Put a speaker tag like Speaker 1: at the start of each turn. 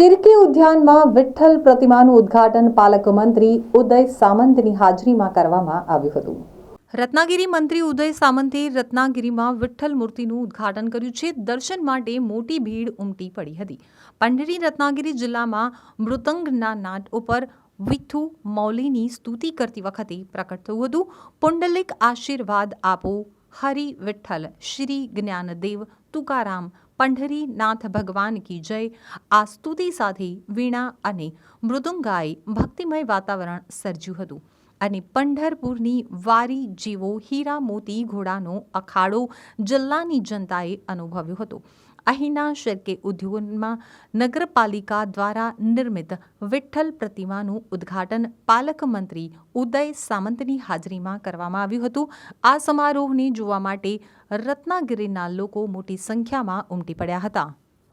Speaker 1: શિરકી ઉદ્યાનમાં વિઠ્ઠલ પ્રતિમાનું ઉદ્ઘાટન પાલક મંત્રી ઉદય સામંતની હાજરીમાં કરવામાં આવ્યું હતું. રત્નાગીરી મંત્રી ઉદય સામંતે રત્નાગીરીમાં વિઠ્ઠલ મૂર્તિનું ઉદ્ઘાટન કર્યું છે. દર્શન માટે મોટી ભીડ ઉમટી પડી હતી. પંઢરી રત્નાગીરી જિલ્લામાં મૃતંગના નાટ ઉપર વિઠ્ઠુ મૌલીની સ્તુતિ કરતી વખતે પ્રકટ થયું હતું. પુંડલિક આશીર્વાદ આપો. હરિ વિઠ્ઠલ. શ્રી જ્ઞાનદેવ તુકારામ પંઢરી નાથ ભગવાન કી જય. આ સ્તુતિ સાથે વીણા અને મૃદુંગાએ ભક્તિમય વાતાવરણ સર્જ્યું હતું. અને પંઢરપુરની વારી જેવો હીરા મોતી ઘોડાનો અખાડો જિલ્લાની જનતાએ અનુભવ્યો હતો. અહીંના શેરકે ઉદ્યોગમાં નગરપાલિકા દ્વારા નિર્મિત વિઠ્ઠલ પ્રતિમાનું ઉદ્ઘાટન પાલક મંત્રી ઉદય સામંતની હાજરીમાં કરવામાં આવ્યું હતું. આ સમારોહને જોવા માટે રત્નાગીરીના લોકો મોટી સંખ્યામાં ઉમટી પડ્યા હતા.